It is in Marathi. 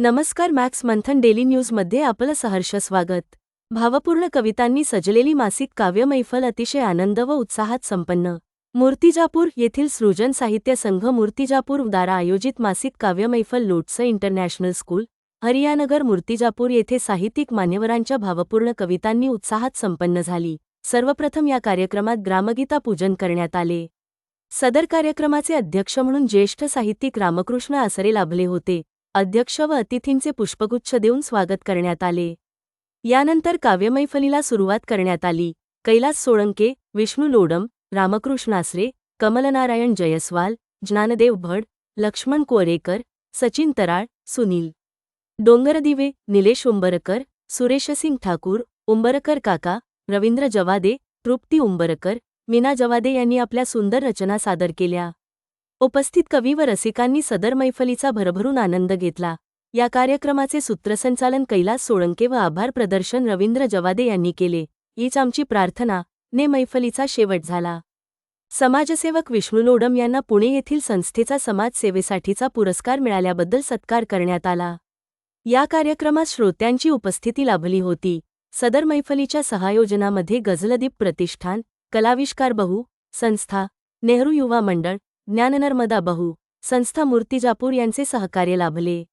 नमस्कार मॅक्स मंथन डेली न्यूजमध्ये आपलं सहर्ष स्वागत. भावपूर्ण कवितांनी सजलेली मासिक काव्यमैफल अतिशय आनंद व उत्साहात संपन्न. मूर्तिजापूर येथील सृजन साहित्य संघ मूर्तिजापूर द्वारा आयोजित मासिक काव्यमैफल लोटस लोटसं इंटरनॅशनल स्कूल हरियानगर मूर्तिजापूर येथे साहित्यिक मान्यवरांच्या भावपूर्ण कवितांनी उत्साहात संपन्न झाली. सर्वप्रथम या कार्यक्रमात ग्रामगीता पूजन करण्यात आले. सदर कार्यक्रमाचे अध्यक्ष म्हणून ज्येष्ठ साहित्यिक रामकृष्ण आसरे लाभले होते. अध्यक्ष व अतिथींचे पुष्पगुच्छ देऊन स्वागत करण्यात आले. यानंतर काव्यमैफलीला सुरुवात करण्यात आली. कैलास सोळंके विष्णू लोडम रामकृष्ण आसरे कमलनारायण जयस्वाल ज्ञानदेव भड लक्ष्मण कोरेकर सचिन तराळ सुनील. डोंगरदिवे निलेश उंबरकर सुरेशसिंग ठाकूर उंबरकर काका रवींद्र जवादे तृप्ती उंबरकर मीना जवादे यांनी आपल्या सुंदर रचना सादर केल्या. उपस्थित कवी व रसिकांनी सदर मैफलीचा भरभरून आनंद घेतला. या कार्यक्रमाचे सूत्रसंचालन कैलास सोळंके व आभार प्रदर्शन रवींद्र जवादे यांनी केले. हीच आमची प्रार्थना. ने मैफलीचा शेवट झाला. समाजसेवक विष्णू लोडम यांना पुणे येथील संस्थेचा समाजसेवेसाठीचा पुरस्कार मिळाल्याबद्दल सत्कार करण्यात आला. या कार्यक्रमात श्रोत्यांची उपस्थिती लाभली होती. सदर मैफलीच्या सहायोजनामध्ये गझलदीप प्रतिष्ठान कलाविष्कार बहु संस्था नेहरू युवा मंडळ ज्ञाननर्मदा बहु संस्था मूर्तिजापूर यांचे सहकार्य लाभले.